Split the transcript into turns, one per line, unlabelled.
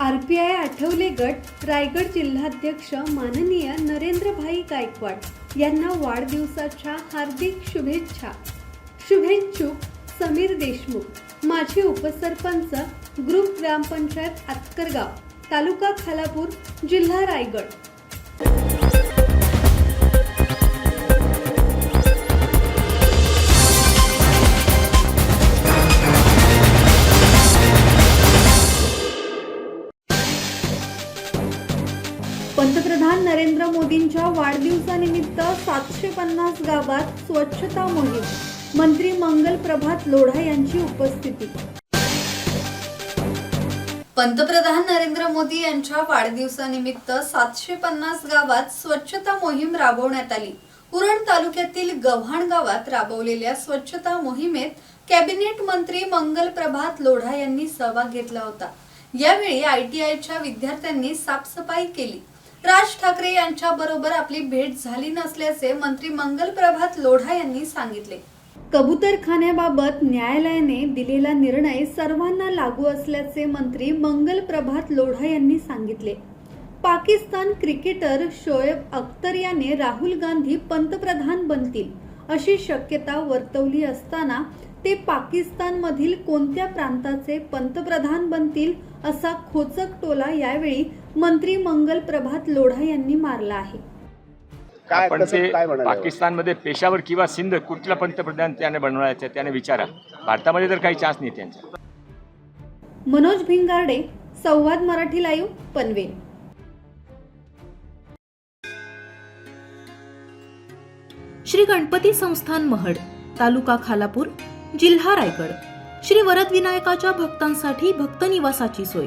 R P I Athawale गट रायगड जिल्हाध्यक्ष माननीय नरेंद्रभाई गायकवाड यांना वाढदिवसाच्या हार्दिक शुभेच्छा. शुभेच्छुक समीर देशमुख माजी उपसरपंच ग्रुप ग्रामपंचायत आतकरगाव तालुका खालापूर जिल्हा रायगड. पंतप्रधान नरेंद्र मोदींच्या वाढदिवसानिमित्त सातशे पन्नास गावात स्वच्छता मोहीम. मंत्री मंगल प्रभात लोढा यांची उपस्थिती. पंतप्रधान नरेंद्र मोदी यांच्या वाढदिवसानिमित्त सातशे पन्नास गावात स्वच्छता मोहीम राबवण्यात आली. उरण तालुक्यातील गव्हाण गावात राबवलेल्या स्वच्छता मोहिमेत कॅबिनेट मंत्री मंगल प्रभात लोढा यांनी सहभाग घेतला होता. यावेळी आयटीआयच्या विद्यार्थ्यांनी साफसफाई केली. राज ठाकरे यांच्या बरोबर आपली भेट झाली नसल्याचे मंत्री मंगल प्रभात लोढा यांनी सांगितले. कबूतरखान्याबाबत न्यायालयाने दिलेला निर्णय सर्वांना लागू असल्याचे मंत्री मंगल प्रभात लोढा यांनी सांगितले. पाकिस्तान क्रिकेटर शोएब अख्तर याने राहुल गांधी पंतप्रधान बनतील अशी शक्यता वर्तवली असताना ते पाकिस्तानमधील कोणत्या प्रांताचे पंतप्रधान बनतील असा खोचक टोला यावेळी मंत्री मंगल प्रभात लोढा यांनी मारला आहे.
काय
आपण
कसं
ते
काय म्हणाले
पाकिस्तानमध्ये पेशावर किंवा सिंध कुठला पंतप्रधान त्याने बनवायचं त्याने विचारा. भारतामध्ये तर काही चान्स नाही त्यांचा.
मनोज भिंगारडे संवाद मराठी लाईव्ह पनवेल.
श्री गणपती संस्थान महड तालुका खालापूर जिल्हा रायगड. श्री वरद विनायकाच्या भक्तांसाठी भक्त निवासाची सोय.